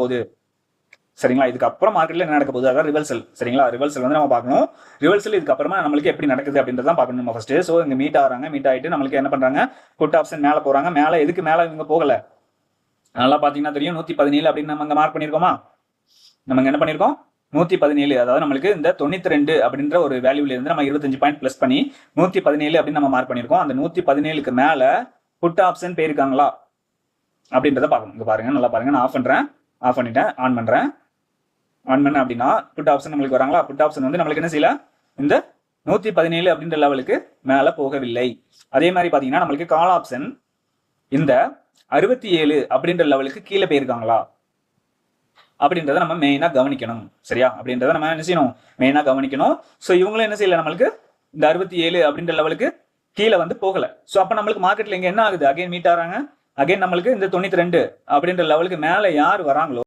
போகுது சரிங்களா? இதுக்கப்புறம் மார்க்கெட்ல என்ன நடக்க போகுது அதாவது ரிவர்சல் சரிங்களா? ரிவர்சல் வந்து நம்ம பார்க்கணும். ரிவர்சல் இதுக்கப்புறமா நம்மளுக்கு எப்படி நடக்குது அப்படின்றத பார்க்கணும் நம்ம ஃபர்ஸ்ட் ஸோ இங்க மீட் ஆகிறாங்க. மீட் ஆயிட்டு நம்மளுக்கு என்ன பண்றாங்க? புட் ஆப்ஷன் மேலே போறாங்க. மேலே எதுக்கு மேலே இவங்க போகல? நல்லா பார்த்தீங்கன்னா தெரியும் நூத்தி பதினேழு அப்படின்னு நம்ம இங்கே மார்க் பண்ணியிருக்கோமா? நம்ம என்ன பண்ணியிருக்கோம்? நூத்தி பதினேழு அதாவது நம்மளுக்கு இந்த தொண்ணூத்தி ரெண்டு அப்படின்ற ஒரு வேல்யூல இருந்து நம்ம இருபத்தஞ்சு பாயிண்ட் ப்ளஸ் பண்ணி நூத்தி பதினேழு அப்படின்னு நம்ம மார்க் பண்ணியிருக்கோம். அந்த நூத்தி பதினேழுக்கு மேல புட் ஆப்ஷன் போயிருக்காங்களா? அப்படின்றத பார்க்கணும். இங்க பாருங்க. நல்லா பாருங்க. நான் ஆஃப் பண்றேன். ஆஃப் பண்ணிட்டேன். ஆன் பண்ணுறேன் ஆன் பண்ண அப்படின்னா புட் ஆப்ஷன் நம்மளுக்கு வராங்களா? புட் ஆப்ஷன் வந்து நம்மளுக்கு என்ன செய்யல? இந்த நூற்றி பதினேழு அப்படின்ற லெவலுக்கு மேலே போகவில்லை. அதே மாதிரி பார்த்தீங்கன்னா நம்மளுக்கு கால் ஆப்ஷன் இந்த அறுபத்தி ஏழு அப்படின்ற லெவலுக்கு கீழே போயிருக்காங்களா? அப்படின்றத நம்ம மெயினாக கவனிக்கணும். சரியா? அப்படின்றத நம்ம என்ன செய்யணும்? மெயினாக கவனிக்கணும். ஸோ இவங்களும் என்ன செய்யல நம்மளுக்கு? இந்த அறுபத்தி ஏழு அப்படின்ற லெவலுக்கு கீழே வந்து போகலை. ஸோ அப்போ நம்மளுக்கு மார்க்கெட்டில் இங்கே என்ன ஆகுது? அகைன் மீட் ஆகிறாங்க. அகைன் நம்மளுக்கு இந்த தொண்ணூத்தி ரெண்டு அப்படின்ற லெவலுக்கு மேலே யார் வராங்களோ